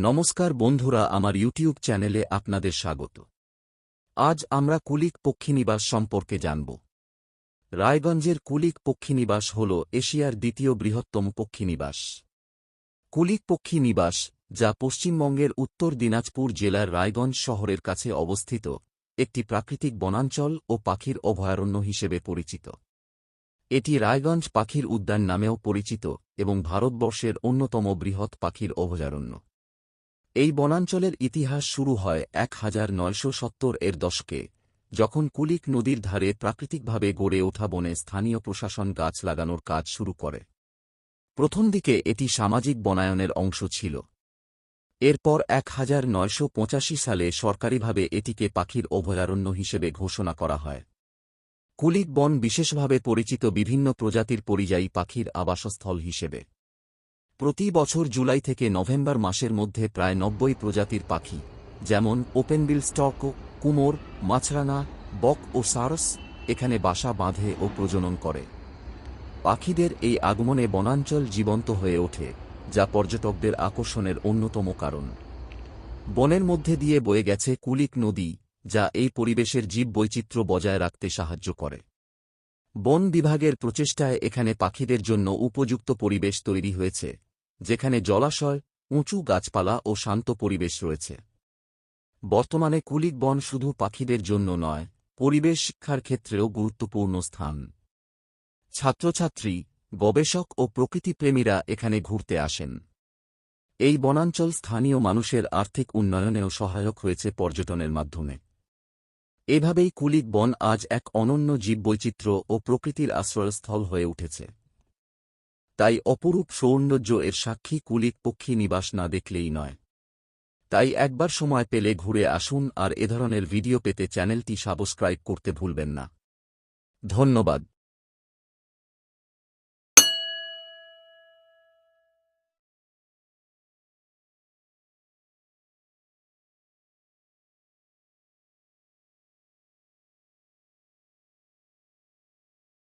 নমস্কার বন্ধুরা, আমার ইউটিউব চ্যানেলে আপনাদের স্বাগত। আজ আমরা কুলিক পক্ষীনিবাস সম্পর্কে জানব। রায়গঞ্জের কুলিক পক্ষীনিবাস হল এশিয়ার দ্বিতীয় বৃহত্তম পক্ষীনিবাস। কুলিক পক্ষীনিবাস, যা পশ্চিমবঙ্গের উত্তর দিনাজপুর জেলার রায়গঞ্জ শহরের কাছে অবস্থিত, একটি প্রাকৃতিক বনাঞ্চল ও পাখির অভয়ারণ্য হিসেবে পরিচিত। এটি রায়গঞ্জ পাখির উদ্যান নামেও পরিচিত এবং ভারতবর্ষের অন্যতম বৃহৎ পাখির অভয়ারণ্য। এই বনাঞ্চলের ইতিহাস শুরু হয় এক হাজার নয়শো সত্তর এর দশকে, যখন কুলিক নদীর ধারে প্রাকৃতিকভাবে গড়ে ওঠা বনে স্থানীয় প্রশাসন গাছ লাগানোর কাজ শুরু করে। প্রথম দিকে এটি সামাজিক বনায়নের অংশ ছিল। এরপর এক হাজার নয়শো পঁচাশি সালে সরকারিভাবে এটিকে পাখির অভয়ারণ্য হিসেবে ঘোষণা করা হয়। কুলিক বন বিশেষভাবে পরিচিত বিভিন্ন প্রজাতির পরিযায়ী পাখির আবাসস্থল হিসেবে। প্রতি বছর জুলাই থেকে নভেম্বর মাসের মধ্যে প্রায় নব্বই প্রজাতির পাখি, যেমন ওপেনবিল স্টক কুমোর, মাছরাঙা, বক ও সারস, এখানে বাসা বাঁধে ও প্রজনন করে। পাখিদের এই আগমনে বনাঞ্চল জীবন্ত হয়ে ওঠে, যা পর্যটকদের আকর্ষণের অন্যতম কারণ। বনের মধ্যে দিয়ে বয়ে গেছে কুলিক নদী, যা এই পরিবেশের জীববৈচিত্র্য বজায় রাখতে সাহায্য করে। বন বিভাগের প্রচেষ্টায় এখানে পাখিদের জন্য উপযুক্ত পরিবেশ তৈরি হয়েছে। যেখানে জলাশয়, উঁচু গাছপালা ও শান্ত পরিবেশ রয়েছে। বর্তমানে কুলিক বন শুধু পাখিদের জন্য নয়, পরিবেশ শিক্ষার ক্ষেত্রেও গুরুত্বপূর্ণ স্থান। ছাত্রছাত্রী, গবেষক ও প্রকৃতিপ্রেমীরা এখানে ঘুরতে আসেন। এই বনাঞ্চল স্থানীয় মানুষের আর্থিক উন্নয়নেও সহায়ক হয়েছে পর্যটনের মাধ্যমে। এভাবেই কুলিক বন আজ এক অনন্য জীববৈচিত্র্য ও প্রকৃতির আশ্রয়স্থল হয়ে উঠেছে। তাই অপরূপ সৌন্দর্য এর সাক্ষী কুলিক পক্ষী নিবাস না দেখলেই নয়। তাই একবার সময় পেলে ঘুরে আসুন আর এ ধরনের ভিডিও পেতে চ্যানেলটি সাবস্ক্রাইব করতে ভুলবেন না। ধন্যবাদ।